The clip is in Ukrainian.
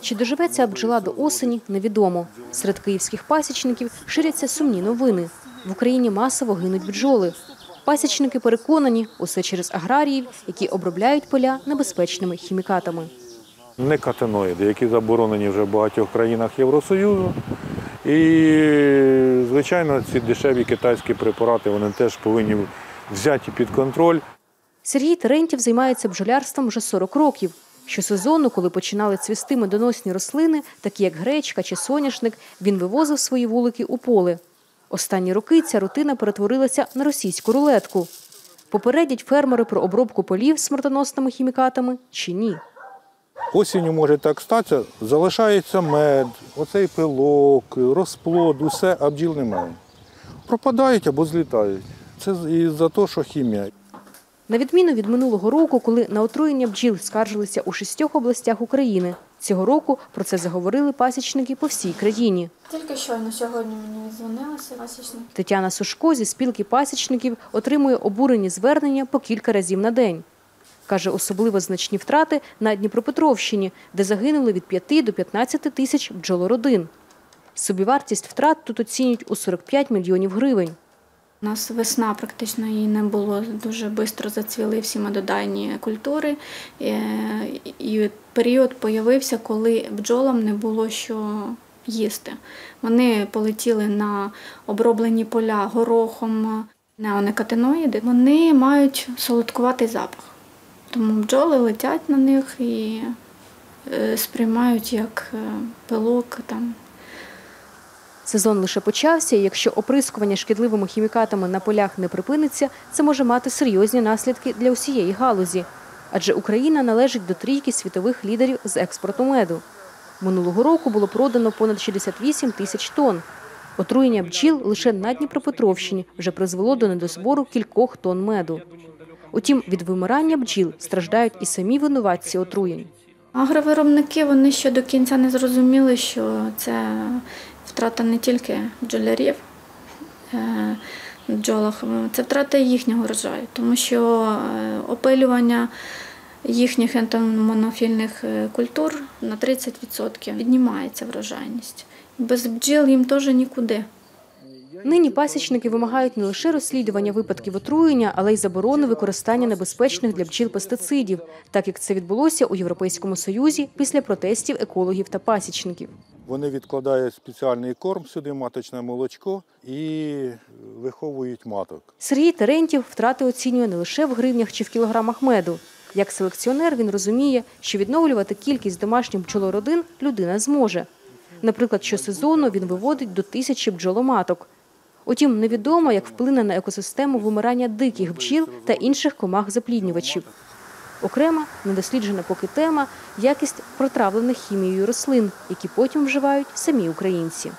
Чи доживе ця бджола до осені, невідомо. Серед київських пасічників ширяться сумні новини. В Україні масово гинуть бджоли. Пасічники переконані, усе через аграріїв, які обробляють поля небезпечними хімікатами. Не катиноїди, які заборонені вже в багатьох країнах Євросоюзу. І, звичайно, ці дешеві китайські препарати вони теж повинні взяти під контроль. Сергій Терентів займається бджолярством вже 40 років. Щосезону, коли починали цвісти медоносні рослини, такі як гречка чи соняшник, він вивозив свої вулики у поле. Останні роки ця рутина перетворилася на російську рулетку. Попередять фермери про обробку полів смертоносними хімікатами чи ні. Осінню може так статися, залишається мед, оцей пилок, розплод, усе, а бджіл немає. Пропадають або злітають. Це із-за того, що хімія. На відміну від минулого року, коли на отруєння бджіл скаржилися у шістьох областях України, цього року про це заговорили пасічники по всій країні. Тільки щойно сьогодні мені дзвонилися пасічник. Тетяна Сушко зі спілки пасічників отримує обурені звернення по кілька разів на день. Каже, особливо значні втрати на Дніпропетровщині, де загинули від 5 до 15 тисяч бджолородин. Собівартість втрат тут оцінюють у 45 мільйонів гривень. У нас весна практично її не було. Дуже швидко зацвіли всі медодайні культури. Е, І період появився, коли бджолам не було що їсти. Вони полетіли на оброблені поля горохом, неоникотиноїди. Вони мають солодкуватий запах. Тому бджоли летять на них і е, сприймають як е, пилок там, Сезон лише почався, і якщо оприскування шкідливими хімікатами на полях не припиниться, це може мати серйозні наслідки для усієї галузі. Адже Україна належить до трійки світових лідерів з експорту меду. Минулого року було продано понад 68 тисяч тонн. Отруєння бджіл лише на Дніпропетровщині вже призвело до недозбору кількох тонн меду. Утім, від вимирання бджіл страждають і самі винуватці отруєнь. Агровиробники вони ще до кінця не зрозуміли, що це втрата не тільки бджолярів е, бджолах, це втрата їхнього врожаю, тому що е, опилювання їхніх ентомонофільних е, культур на 30% піднімається врожайність. Без бджіл їм теж нікуди. Нині пасічники вимагають не лише розслідування випадків отруєння, але й заборони використання небезпечних для бджіл пестицидів, так як це відбулося у Європейському Союзі після протестів екологів та пасічників. Вони відкладають спеціальний корм сюди, маточне молочко і виховують маток. Сергій Терентів втрати оцінює не лише в гривнях чи в кілограмах меду. Як селекціонер він розуміє, що відновлювати кількість домашніх бджолородин людина зможе. Наприклад, щосезону він виводить до тисячі бджоломаток. Утім, невідомо, як вплине на екосистему вимирання диких бджіл та інших комах-запліднювачів. Окрема, недосліджена поки тема – якість протравлених хімією рослин, які потім вживають самі українці.